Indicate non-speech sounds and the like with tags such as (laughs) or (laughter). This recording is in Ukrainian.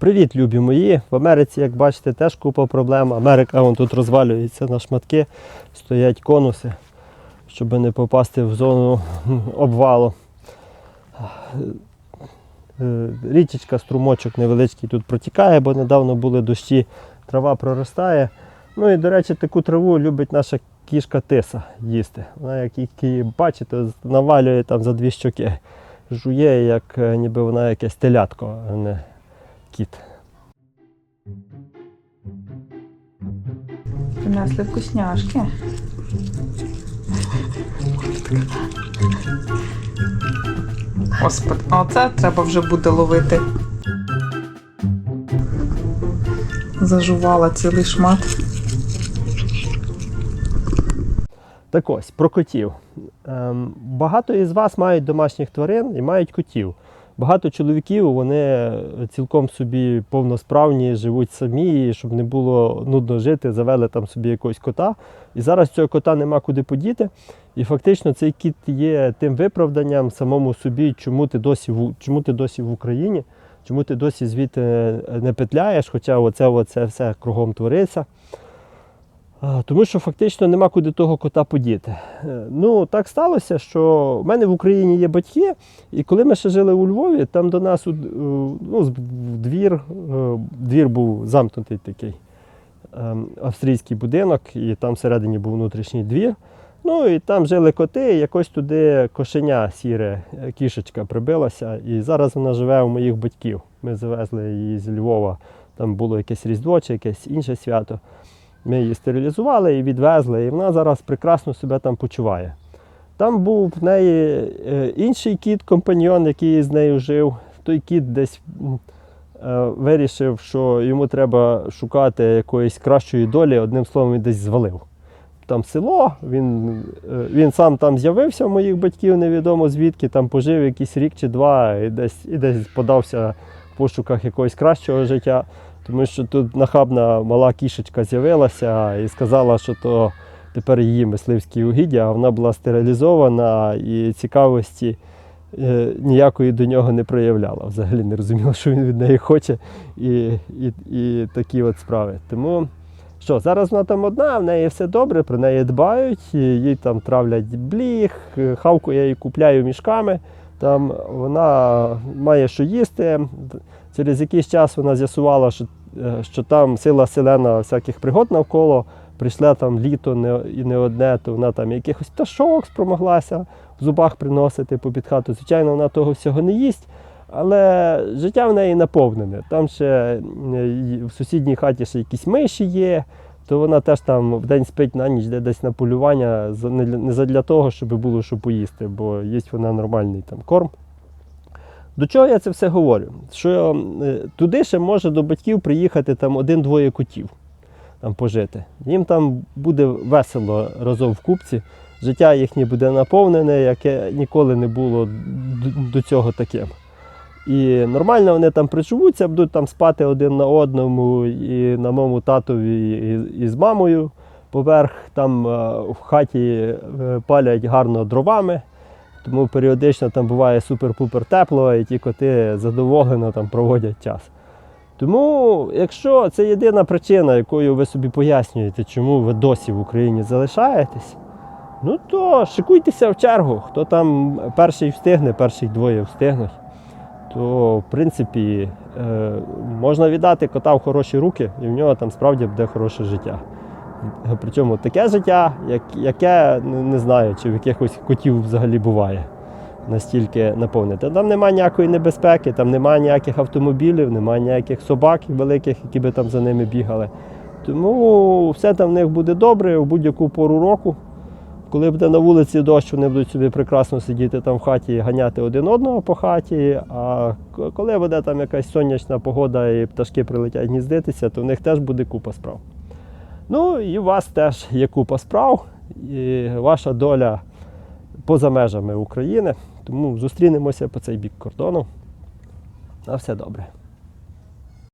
Привіт, любі мої! В Америці, як бачите, теж купа проблем. Америка вон тут розвалюється на шматки, стоять конуси, щоб не попасти в зону (laughs) обвалу. Е, Річечка, струмочок невеличкий тут протікає, бо недавно були дощі, трава проростає. Ну і, до речі, таку траву любить наша кішка тиса їсти. Вона, як її бачите, навалює там за дві щоки. Жує, як е, ніби вона якесь телятко, а не кіт. Принесли вкусняшки. Господи, а оце треба вже буде ловити. Зажувала цілий шмат. Так ось, про котів. Ем, багато із вас мають домашніх тварин і мають котів. Багато чоловіків вони цілком собі повносправні, живуть самі, щоб не було нудно жити, завели там собі якогось кота. І зараз цього кота нема куди подіти. І фактично цей кіт є тим виправданням самому собі, чому ти досі в, чому ти досі в Україні, чому ти досі звідти не петляєш, хоча оце, оце все кругом твориться. Тому що фактично нема куди того кота подіти. Е, Ну, так сталося, що в мене в Україні є батьки, і коли ми ще жили у Львові, там до нас ну, двір, е, двір був замкнутий такий ем, австрійський будинок, і там всередині був внутрішній двір. Ну і там жили коти, і якось туди кошеня сіре, е, кішечка прибилася. І зараз вона живе у моїх батьків. Ми завезли її з Львова. Там було якесь Різдво чи якесь інше свято. Ми її стерилізували і відвезли, і вона зараз прекрасно себе там почуває. Там був в неї е, інший кіт, компаньйон, який з нею жив. Той кіт десь е, вирішив, що йому треба шукати якоїсь кращої долі, одним словом, він десь звалив. Там село, він, е, він сам там з'явився моїх батьків, невідомо звідки, там пожив якийсь рік чи два і десь, і десь подався в пошуках якогось кращого життя. Тому що тут нахабна мала кішечка з'явилася і сказала, що то тепер її мисливські угіддя, а вона була стерилізована і цікавості е, ніякої до нього не проявляла. Взагалі не розуміла, що він від неї хоче, і, і, і такі от справи. Тому що, зараз вона там одна, в неї все добре, про неї дбають, їй там травлять бліг, е, хавку я їй купляю мішками. Там вона має що їсти. Через якийсь час вона з'ясувала, що, що там сила селена всяких пригод навколо. Прийшла там літо не, і не одне, то вона там якихось пташок спромоглася в зубах приносити попід хату. Звичайно, вона того всього не їсть, але життя в неї наповнене. Там ще е, в сусідній хаті ще якісь миші є, то вона теж там вдень спить на ніч де десь на полювання, не для- того, щоб було що поїсти, бо їсть вона нормальний там корм. До чого я це все говорю? Що е, туди ще може до батьків приїхати там один-двоє котів там пожити. Їм там буде весело разом в купці. Життя їхнє буде наповнене, яке ніколи не було до цього таким. І нормально вони там приживуться, будуть там спати один на одному, і на моєму татові, і, і з мамою. Поверх там е, в хаті е, палять гарно дровами. Тому періодично там буває супер-пупер тепло, і ті коти задоволено там проводять час. Тому, якщо це єдина причина, якою ви собі пояснюєте, чому ви досі в Україні залишаєтесь, ну то шикуйтеся в чергу. Хто там перший встигне, перший двоє встигнуть, то в принципі е, можна віддати кота в хороші руки, і в нього там справді буде хороше життя. Причому таке життя, як, яке не, знаю, чи в якихось котів взагалі буває настільки наповнене. Там немає ніякої небезпеки, там немає ніяких автомобілів, немає ніяких собак великих, які би там за ними бігали. Тому все там в них буде добре у будь-яку пору року. Коли буде на вулиці дощ, вони будуть собі прекрасно сидіти там в хаті і ганяти один одного по хаті. А коли буде там якась сонячна погода і пташки прилетять гніздитися, то в них теж буде купа справ. Ну і у вас теж є купа справ, і ваша доля поза межами України. Тому зустрінемося по цей бік кордону. На все добре.